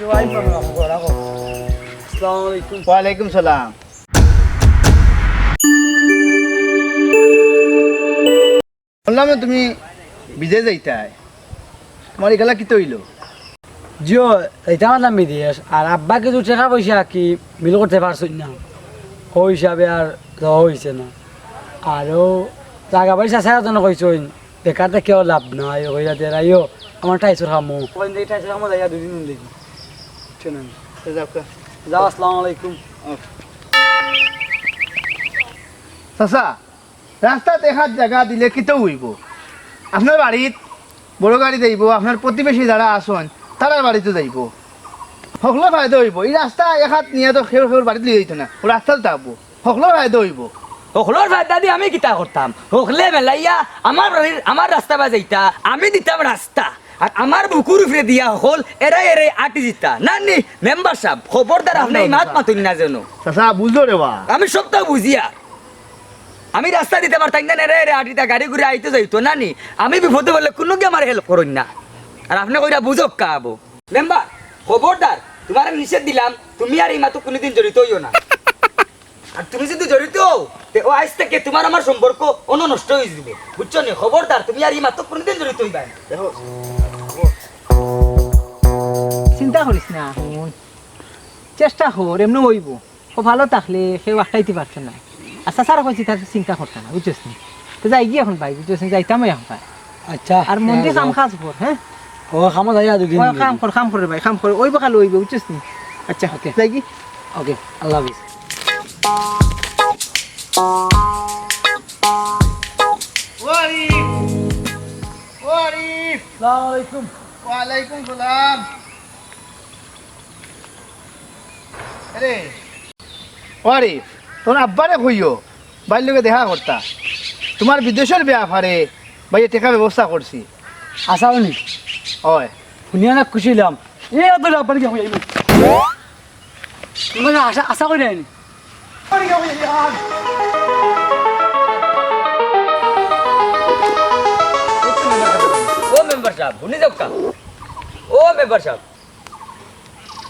আসসালামু আলাইকুম ওয়ালাইকুম সালাম। বললাম না তুমি বিজে যাইতাই। তোমার এখালা কি তৈল? জিও এটা আমার বিদেশ। আর আব্বা কিছু টাকা পয়সা কি মিল করতে পারছই না ওই হিসাবে আর যাওয়া হয়েছে না। আরও জাগা বাড়ি চাষার জন্য কইছই বেকারটা কেউ লাভ নাই ওই যাতে রাইও আমার টাইসর খামো টাইসর খামো যাইয়া দুদিন দেখি শুনেন যাও আসসালামু আলাইকুম চাচা রাস্তাত এখাত জায়গা দিলে কিতো হইব? আপনার বাড়িত বড় গাড়ি যাইব আপনার প্রতিবেশী যারা আসন তারার বাড়িতে যাইব। সকলো ফায়দা হইব। এই রাস্তা এখাত নিয়ে তো সেউর সেউর বাড়িতে লিয়ে যাইতো না। ও রাস্তাত যাব। সকলো ফায়দা হইব। হকলোর ফায়দা দিয়ে আমি কিতা করতাম? হকলে মেলাইয়া আমার আমার রাস্তা বাজাইতা আমি দিতাম রাস্তা আর আমার বুকুর উপরে দিয়া হল এরাই এরাই আটি দিতা না নি মেম্বার সাহেব খবরদার আপনি মাত মাতুন না যেন। চাচা বুঝলো রে বা। আমি সবটা বুঝিয়া। আমি রাস্তা দিতে পারতাম না এরা এরা আটিতা গাড়ি ঘুরে আইতে যাইতো। না নি আমি বিপদে বললে কোনো কি আমার হেল্প করুন না। আর আপনি কইরা বুঝক কাবো মেম্বার খবরদার তোমার নিষেধ দিলাম তুমি আর এই মাতো কোনোদিন জড়িত হইও না। আর তুমি যদি জড়িত ও আজ থেকে তোমার আমার সম্পর্ক অন্য নষ্ট হয়ে যাবে বুঝছ নি? খবরদার তুমি আর এই মাতো কোনোদিন জড়িত হইবা না। চিন্তা করিস না। হুন। চেষ্টা কর এমনি হইব। ও ভালো থাকলে সেও আটকাইতে পারছে না। আচ্ছা স্যার কইছি তার চিন্তা করতে না বুঝছিস নি? তো যাই গিয়ে এখন ভাই বুঝছিস নি? যাইতাম এখন ভাই। আচ্ছা। আর মন্দির কাম কাজ কর হ্যাঁ? ও খামো যাইয়া দুদিন ওই কাম কর কাম করে ভাই কাম করে। ওই বকাল হইব বুঝছিস নি? আচ্ছা ওকে। যাই কি ওকে আল্লাহ হাফিজ। ওয়ারিফ ওয়ারিফ আসসালামু আলাইকুম ওয়ালাইকুম সালাম। আরে ওয়ারিফ তোর আব্বারে কইও বাইর লোকে দেখা করতা। তোমার বিদেশের ব্যাপারে ভাই টেকা ব্যবস্থা করছি। আশা উনি হয়। শুনিয়া না খুশি হলাম এই এত ব্যাপারে কি হইল? তোমাকে আশা আশা করি আইনি ও মেম্বার সাহেব শুনি যাও কা। ও মেম্বার সাহেব।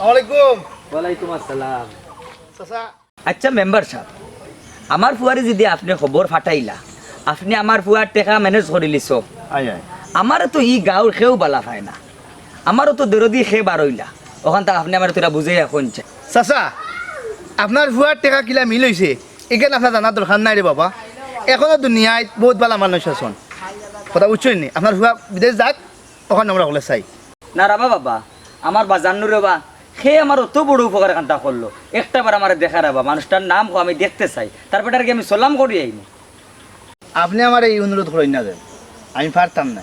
ওয়ালাইকুম ওয়ালাইকুম আসসালাম। চাচা। আচ্ছা মেম্বার সাহেব আমার ফুয়ারে যদি আপনি খবর ফাটাইলা আপনি আমার ফুয়ার টেকা ম্যানেজ করে লিছ। আমারও তো ই গাঁৱৰ সেও বালা পায় না। আমারও তো দরদি সে বারইলা ওখান থেকে আপনি আমার তোরা বুঝে এখন চাচা আপনার ভুয়ার টেকা কিলা মিল হয়েছে এখানে আপনার জানার দরকার নাই রে বাবা। এখনও দুনিয়ায় বহুত ভালো মানুষ আছেন কথা বুঝছেন নি? আপনার ভুয়া বিদেশ যাক ওখানে আমরা ওগুলো চাই। না রাবা বাবা আমার বাজান্ন রেবা সে আমার অত বড় উপকার কান্তা করল। একটা বার আমার দেখা রাবা মানুষটার নাম আমি দেখতে চাই। তারপরে আর কি আমি সলাম করি আইনি আপনি আমার এই অনুরোধ করেন না দেন আমি পারতাম না।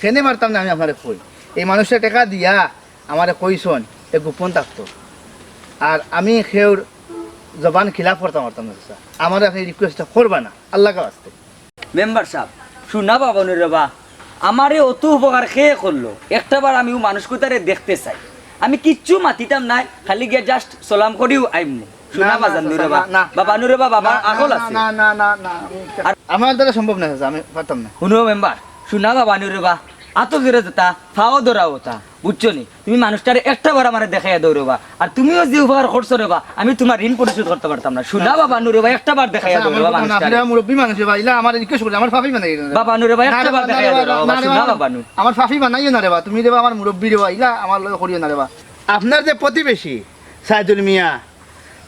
ফেনে পারতাম না আমি আপনার কই। এই মানুষটা টাকা দিয়া আমার কইসন এ গোপন থাকতো। আর আমি সেউর জবান খিলাফ করতাম পারতাম না আমার আপনি রিকোয়েস্টটা করবা না আল্লাহ আসতে মেম্বার সাহেব শুনা বাবা রেবা আমারে অত উপকার খেয়ে করল? একটা বার আমি ও মানুষ কোথারে দেখতে চাই। আমি কিচ্ছু মাতিতাম নাই খালি গিয়ে জাস্ট সালাম করিও আইমনি। আমার দ্বারা সম্ভব না আমি পারতাম না শুনো মেম্বার শুনা বাবা নুরেবা আত জোরে যেতা ফাও দৌড়াও তা বুঝছ নি? তুমি মানুষটারে একটা বার আমার দেখাই দৌড়বা আর তুমিও যে উপকার করছ রেবা আমি তোমার ঋণ পরিশোধ করতে পারতাম না। শুনা বাবা নুরেবা একটা বার আচ্ছা, দৌড়বা মানুষটারে। আপনারা মুরব্বী মানুষ ইলা আমার রিকোয়েস্ট করে আমার ফাফি বানাই বাবা নুরেবা না একটা বার বা, না দেখাই রে বা, দৌড়বা শুনা বাবা নু আমার ফাফি বানাইও না রে বা তুমি দেবা আমার মুরব্বী রে ইলা আমার লগে করিও না রে বা। আপনার যে প্রতিবেশী সাইদুল মিয়া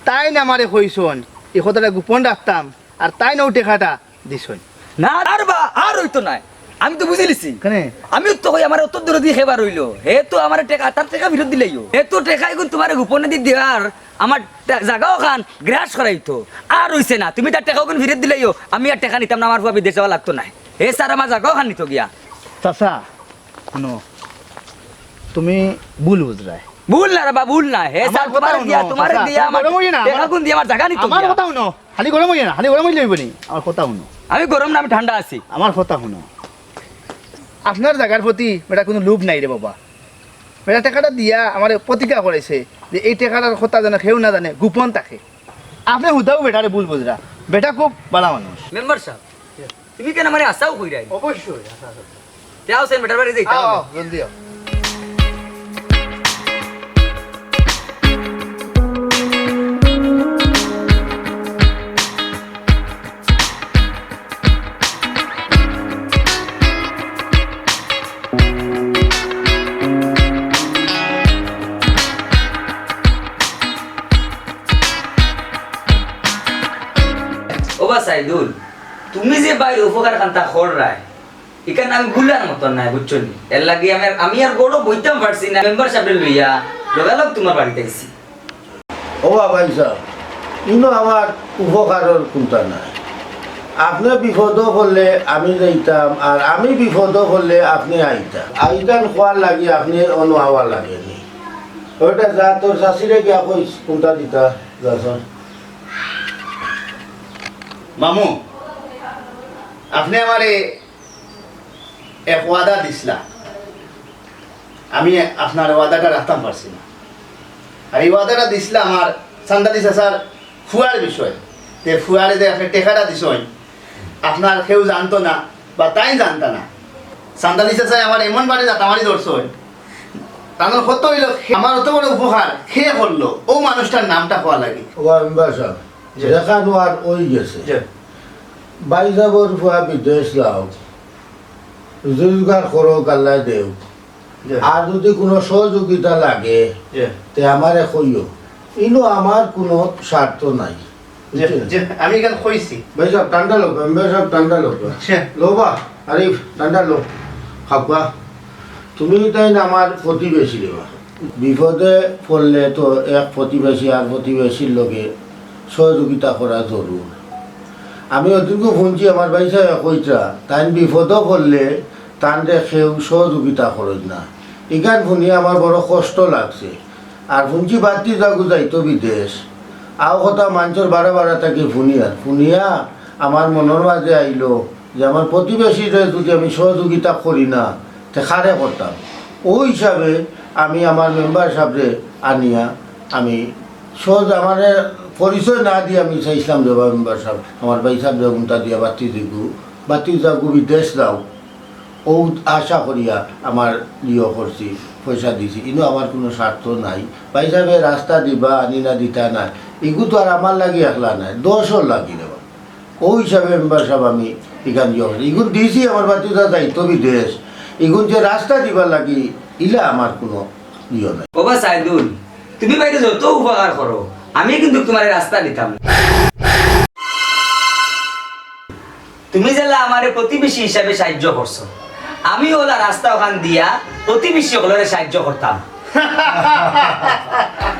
তাই না আমারে কইছন এই কথাটা গোপন রাখতাম আর তাই না টেকাটা দিছন। না আর বা আর হইতো নাই। আমি তো বুঝে লিছি কেন? আমি তো কই আমার অত দূর দিয়ে খেবার হইল হে তো আমার টেকা তার টেকা ফেরত দিলেইও। হে তো টেকা এখন তোমার গোপনে দি দেওয়ার আমার জাগাও খান গ্রাস করাইতো। আর হইছে না তুমি তার টেকা ওখানে ফেরত দিলেইও আমি আর টেকা নিতাম না আমার ভাবি দেশ লাগতো না। হে স্যার আমার জাগাও খান নিত গিয়া। চাচা শুনো তুমি ভুল বুঝরায়। ভুল না রে বা ভুল না। হে স্যার তোমার দিয়া তোমার দিয়া আমার টেকা কোন দিয়া আমার জাগা নিত আমার কথা শুনো খালি গরম হইয়া না খালি গরম হইলে লইবনি আমার কথা শুনো। আমি গরম না আমি ঠান্ডা আছি। আমার কথা শুনো। আপনার জায়গার প্রতি বেটা কোনো লোভ নাই রে বাবা। বেটা টাকাটা দিয়া আমার প্রতিজ্ঞা করেছে যে এই টাকাটার কথা যেন কেউ না জানে গোপন থাকে। আপনি হুদাও বেটারে ভুল বুঝরা। বেটা খুব ভালো মানুষ। মেম্বার সাহেব তুমি কেন মানে আশাও কইরাই? অবশ্যই তেও সেন বেটার বাড়ি যাইতা জলদি সাইদুল, তুমি যে বাইরে উপকার খান্তা খর রায়, এখানে আমি গুলার মতন নাই, বুঝছ নি? এর লাগে আমি আমি আর বইতাম পারছি না মেম্বার সাহেব লইয়া লগালগ তোমার বাড়িতে ও বাবা সাহেব ইনো আমার চিন্তা নাই? আপনি বিপদ করলে আমি যাইতাম, আর আমি বিপদ করলে আপনি আইতাম। আইতাম খোয়ার লাগি আপনি অন্য হওয়ার লাগেনি। ওইটা যা তোর গিয়া কই কোনটা দিতা যাসন মামু, আপনি আমারে এক ওয়াদা দিছিলা। আমি আপনার ওয়াদাটা রাখতাম পারছি না। আর এই ওয়াদাটা দিছিলা আমার সান্দালি চাচার ফুয়ার বিষয়। তে ফুয়ারে যে আপনি টেকাটা দিছই, আপনার কেউ জানতো না বা তাই জানতা না। সান্দালি চাচাই আমার এমন বাড়ি যাতামারি ধরছই। তাদের কত হইল আমার অত বড় উপকার খেয়ে করল। ও মানুষটার নামটা হওয়া লাগে? দেখানো আর ওই গেছে। বাইজাবর ফুয়া বিদেশ যাও রোজগার করো দেও। আর যদি কোনো সহযোগিতা লাগে তে আমারে কইও। ইনো আমার কোনো স্বার্থ নাই। আমি এখানে কইছি। ভাই সাহেব ঠান্ডা লোক মেম্বার সাহেব ঠান্ডা লোক লোবা আরিফ ঠান্ডা লোক খাবা তুমি তাই না আমার প্রতিবেশী দেবা। বিপদে পড়লে তো এক প্রতিবেশী আর প্রতিবেশীর লগে সহযোগিতা করা জরুর। আমি অতিরিক্ত শুনছি আমার ভাই সাহেব কইতা তাই বিপদও পড়লে তানরে সেও সহযোগিতা করেন না। ইখান শুনি আমার বড় কষ্ট লাগছে। আর শুনছি বাতি যাগু যাইতো বিদেশ। আও কথা মানুষের বারে বারে থাকি ফুনিয়া ফুনিয়া আমার মনের মাঝে আইলো যে আমার প্রতিবেশীরে যদি আমি সহযোগিতা করি না, তে খারে করতাম। ওই হিসাবে আমি আমার মেম্বার সাহেবরে আনিয়া আমি সহজ আমার পরিচয় না দিয়ে আমি চাইছিলাম যে মেম্বার সাহেব আমার ভাই সাহেব যেমনটা দিয়া বাতি দিগু, বাতি যাগু বিদেশ যাও ও আশা করিয়া আমার ইয়ে করছি, পয়সা দিছি। কিন্তু আমার কোনো স্বার্থ নাই। ভাই সাহেবে রাস্তা দিবা আনি না দিতা নাই। এগু তো আর আমার লাগি একলা নাই, দশও লাগি দেবা ও হিসাবে মেম্বার সাহেব আমি ইয়ে করছি ইগুন দিছি, আমার বাতিটা দায়িত্ব বিদেশ ইগুন যে রাস্তা দিবার লাগি, ইলা আমার কোনো ইয়ে নাই। বাবা সাইদুল, তুমি বাইরে যত উপকার করো। আমি কিন্তু তোমার রাস্তা দিতাম। তুমি যেলা আমার প্রতিবেশী হিসাবে সাহায্য করছ আমি ওলা রাস্তা ওখান দিয়া প্রতিবেশী সকলের সাহায্য করতাম।